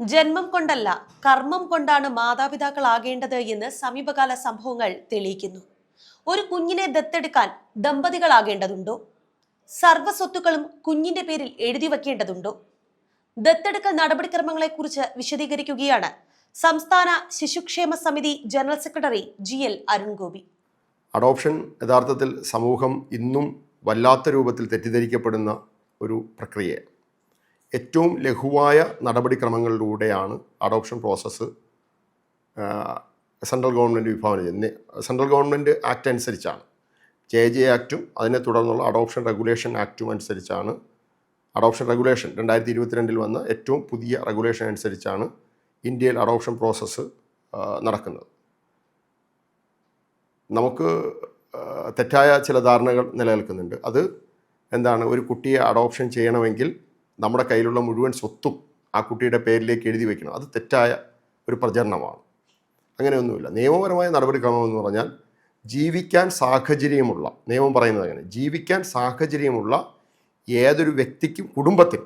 ജന്മം കൊണ്ടല്ല കർമ്മം കൊണ്ടാണ് മാതാപിതാക്കളാകേണ്ടത് എന്ന് സമീപകാല സംഭവങ്ങൾ തെളിയിക്കുന്നു. ഒരു കുഞ്ഞിനെ ദത്തെടുക്കാൻ ദമ്പതികളാകേണ്ടതുണ്ടോ? സർവസ്വത്തുക്കളും കുഞ്ഞിന്റെ പേരിൽ എഴുതി വയ്ക്കേണ്ടതുണ്ടോ? ദത്തെടുക്കൽ നടപടിക്രമങ്ങളെക്കുറിച്ച് വിശദീകരിക്കുകയാണ് സംസ്ഥാന ശിശുക്ഷേമ സമിതി general secretary G L Arungopi. Adoption യഥാർത്ഥത്തിൽ സമൂഹം ഇന്നും വല്ലാത്ത രൂപത്തിൽ തെറ്റിദ്ധരിക്കപ്പെടുന്ന ഒരു പ്രക്രിയയാണ്. ഏറ്റവും ലഘുവായ നടപടിക്രമങ്ങളിലൂടെയാണ് അഡോപ്ഷൻ പ്രോസസ്സ് സെൻട്രൽ ഗവൺമെന്റ് വിഭാവനം ചെയ്യുന്നത് സെൻട്രൽ ഗവൺമെന്റ് ആക്ട് അനുസരിച്ചാണ്. ജെ ജെ ആക്റ്റും അതിനെ തുടർന്നുള്ള അഡോപ്ഷൻ റെഗുലേഷൻ ആക്റ്റും അനുസരിച്ചാണ് അഡോപ്ഷൻ റെഗുലേഷൻ രണ്ടായിരത്തി ഇരുപത്തിരണ്ടിൽ വന്ന ഏറ്റവും പുതിയ റെഗുലേഷൻ അനുസരിച്ചാണ് ഇന്ത്യയിൽ അഡോപ്ഷൻ പ്രോസസ്സ് നടക്കുന്നത്. നമുക്ക് തെറ്റായ ചില ധാരണകൾ നിലനിൽക്കുന്നുണ്ട്. അത് എന്താണ്? ഒരു കുട്ടിയെ അഡോപ്ഷൻ ചെയ്യണമെങ്കിൽ നമ്മുടെ കയ്യിലുള്ള മുഴുവൻ സ്വത്തും ആ കുട്ടിയുടെ പേരിലേക്ക് എഴുതി വെക്കണം. അത് തെറ്റായ ഒരു പ്രചരണമാണ്. അങ്ങനെയൊന്നുമില്ല. നിയമപരമായ നടപടിക്രമം എന്ന് പറഞ്ഞാൽ ജീവിക്കാൻ സാഹചര്യമുള്ള നിയമം പറയുന്നത് അങ്ങനെ ജീവിക്കാൻ സാഹചര്യമുള്ള ഏതൊരു വ്യക്തിക്കും കുടുംബത്തിൽ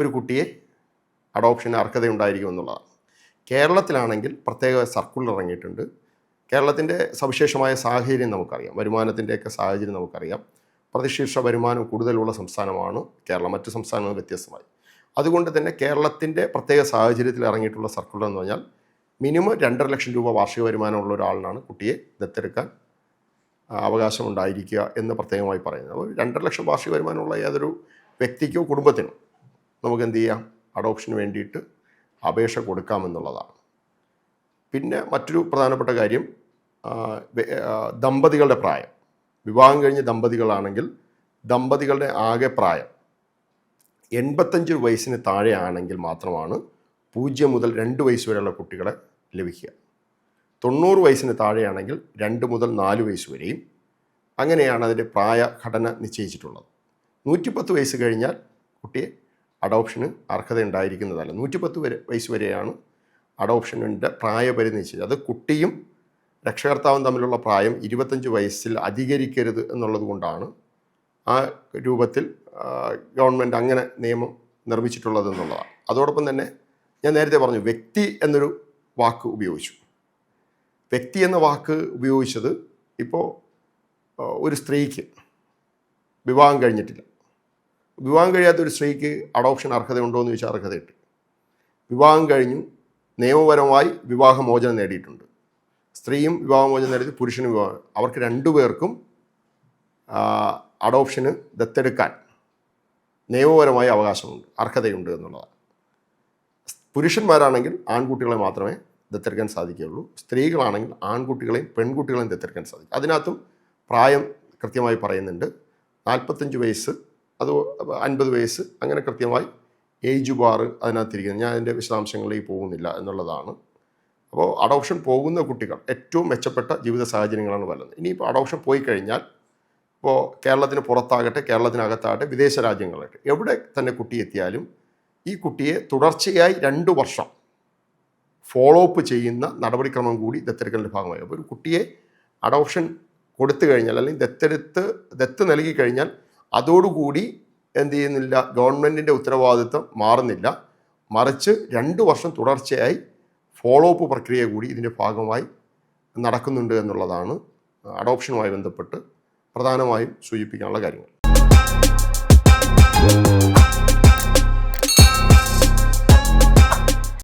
ഒരു കുട്ടിയെ അഡോപ്ഷന് അർഹതയുണ്ടായിരിക്കും എന്നുള്ളതാണ്. കേരളത്തിലാണെങ്കിൽ പ്രത്യേക സർക്കുലർ ഇറങ്ങിയിട്ടുണ്ട്. കേരളത്തിന്റെ സവിശേഷമായ സാഹചര്യം നമുക്കറിയാം. വരുമാനത്തിന്റെയൊക്കെ സാഹചര്യം നമുക്കറിയാം. പ്രതിശീർഷ വരുമാനം കൂടുതലുള്ള സംസ്ഥാനമാണ് കേരളം. മറ്റ് സംസ്ഥാനങ്ങൾ വ്യത്യസ്തമായി. അതുകൊണ്ട് തന്നെ കേരളത്തിന്റെ പ്രത്യേക സാഹചര്യത്തിൽ ഇറങ്ങിയിട്ടുള്ള സർക്കുലർ എന്ന് പറഞ്ഞാൽ മിനിമം രണ്ടര ലക്ഷം രൂപ വാർഷിക വരുമാനമുള്ള ഒരാളിനാണ് കുട്ടിയെ ദത്തെടുക്കാൻ അവകാശമുണ്ടായിരിക്കുക എന്ന് പ്രത്യേകമായി പറയുന്നത്. അപ്പോൾ രണ്ടര ലക്ഷം വാർഷിക വരുമാനമുള്ള ഏതൊരു വ്യക്തിക്കോ കുടുംബത്തിനോ നമുക്ക് എന്ത് ചെയ്യാം? അഡോപ്ഷന് വേണ്ടിയിട്ട് അപേക്ഷ കൊടുക്കാമെന്നുള്ളതാണ് പിന്നെ മറ്റൊരു പ്രധാനപ്പെട്ട കാര്യം ദമ്പതികളുടെ പ്രായം. വിവാഹം കഴിഞ്ഞ ദമ്പതികളാണെങ്കിൽ ദമ്പതികളുടെ ആകെ പ്രായം എൺപത്തഞ്ച് വയസ്സിന് താഴെയാണെങ്കിൽ മാത്രമാണ് പൂജ്യം മുതൽ രണ്ട് വയസ്സ് വരെയുള്ള കുട്ടികളെ ലഭിക്കുക. തൊണ്ണൂറ് വയസ്സിന് താഴെയാണെങ്കിൽ രണ്ട് മുതൽ നാല് വയസ്സ് വരെയും അങ്ങനെയാണ് അതിന്റെ പ്രായഘടന നിശ്ചയിച്ചിട്ടുള്ളത്. നൂറ്റിപ്പത്ത് വയസ്സ് കഴിഞ്ഞാൽ കുട്ടിയെ അഡോപ്ഷന് അർഹത ഉണ്ടായിരിക്കുന്നതല്ല നൂറ്റിപ്പത്ത് വരെ വയസ്സ് വരെയാണ് അഡോപ്ഷനിന്റെ പ്രായപരിധി നിശ്ചയിച്ചത്. അത് കുട്ടിയും രക്ഷകർത്താവും തമ്മിലുള്ള പ്രായം ഇരുപത്തഞ്ച് വയസ്സിൽ അധികരിക്കരുത് എന്നുള്ളത് കൊണ്ടാണ് ആ രൂപത്തിൽ ഗവൺമെന്റ് അങ്ങനെ നിയമം നിർമ്മിച്ചിട്ടുള്ളത് എന്നുള്ളതാണ്. അതോടൊപ്പം തന്നെ ഞാൻ നേരത്തെ പറഞ്ഞു വ്യക്തി എന്നൊരു വാക്ക് ഉപയോഗിച്ചു. വ്യക്തി എന്ന വാക്ക് ഉപയോഗിച്ചത് ഇപ്പോൾ ഒരു സ്ത്രീക്ക് വിവാഹം കഴിഞ്ഞിട്ടില്ല. വിവാഹം കഴിയാത്ത ഒരു സ്ത്രീക്ക് അഡോപ്ഷൻ അർഹതയുണ്ടോ എന്ന് ചോദിച്ചാൽ അർഹതയുണ്ട്. വിവാഹം കഴിഞ്ഞു നിയമപരമായി വിവാഹമോചനം നേടിയിട്ടുണ്ട്. സ്ത്രീയും വിവാഹമോചനം നേടിയത് പുരുഷനും വിവാഹം. അവർക്ക് രണ്ടുപേർക്കും അഡോപ്ഷന് ദത്തെടുക്കാൻ നിയമപരമായ അവകാശമുണ്ട് അർഹതയുണ്ട് എന്നുള്ളതാണ്. പുരുഷന്മാരാണെങ്കിൽ ആൺകുട്ടികളെ മാത്രമേ ദത്തെടുക്കാൻ സാധിക്കുകയുള്ളൂ. സ്ത്രീകളാണെങ്കിൽ ആൺകുട്ടികളെയും പെൺകുട്ടികളെയും ദത്തെടുക്കാൻ സാധിക്കും. അതിനകത്തും പ്രായം കൃത്യമായി പറയുന്നുണ്ട്. നാൽപ്പത്തഞ്ച് വയസ്സ് അത് അൻപത് വയസ്സ് അങ്ങനെ കൃത്യമായി ഏജ് ബാർ അതിനകത്തിരിക്കുന്നത് ഞാൻ അതിന്റെ വിശദാംശങ്ങളിലേക്ക് പോകുന്നില്ല എന്നുള്ളതാണ്. അപ്പോൾ അഡോപ്ഷൻ പോകുന്ന കുട്ടികൾ ഏറ്റവും മെച്ചപ്പെട്ട ജീവിത സാഹചര്യങ്ങളാണ് വരുന്നത് ഇനിയിപ്പോൾ അഡോപ്ഷൻ പോയി കഴിഞ്ഞാൽ ഇപ്പോൾ കേരളത്തിന് പുറത്താകട്ടെ കേരളത്തിനകത്താകട്ടെ വിദേശ രാജ്യങ്ങളാകട്ടെ എവിടെ തന്നെ കുട്ടി എത്തിയാലും ഈ കുട്ടിയെ തുടർച്ചയായി രണ്ട് വർഷം ഫോളോ അപ്പ് ചെയ്യുന്ന നടപടിക്രമം കൂടി ദത്തെടുക്കലിന്റെ ഭാഗമായി. അപ്പോൾ ഒരു കുട്ടിയെ അഡോപ്ഷൻ കൊടുത്തു കഴിഞ്ഞാൽ അല്ലെങ്കിൽ ദത്തെടുത്ത് ദത്ത് നൽകി കഴിഞ്ഞാൽ അതോടുകൂടി എന്ത് ചെയ്യുന്നില്ല ഗവൺമെന്റിന്റെ ഉത്തരവാദിത്വം മാറുന്നില്ല. മറിച്ച് രണ്ട് വർഷം തുടർച്ചയായി ഫോളോ അപ്പ് പ്രക്രിയ കൂടി ഇതിന്റെ ഭാഗമായി നടക്കുന്നുണ്ട് എന്നുള്ളതാണ് അഡോപ്ഷനുമായി ബന്ധപ്പെട്ട് പ്രധാനമായും സൂചിപ്പിക്കാനുള്ള കാര്യങ്ങൾ.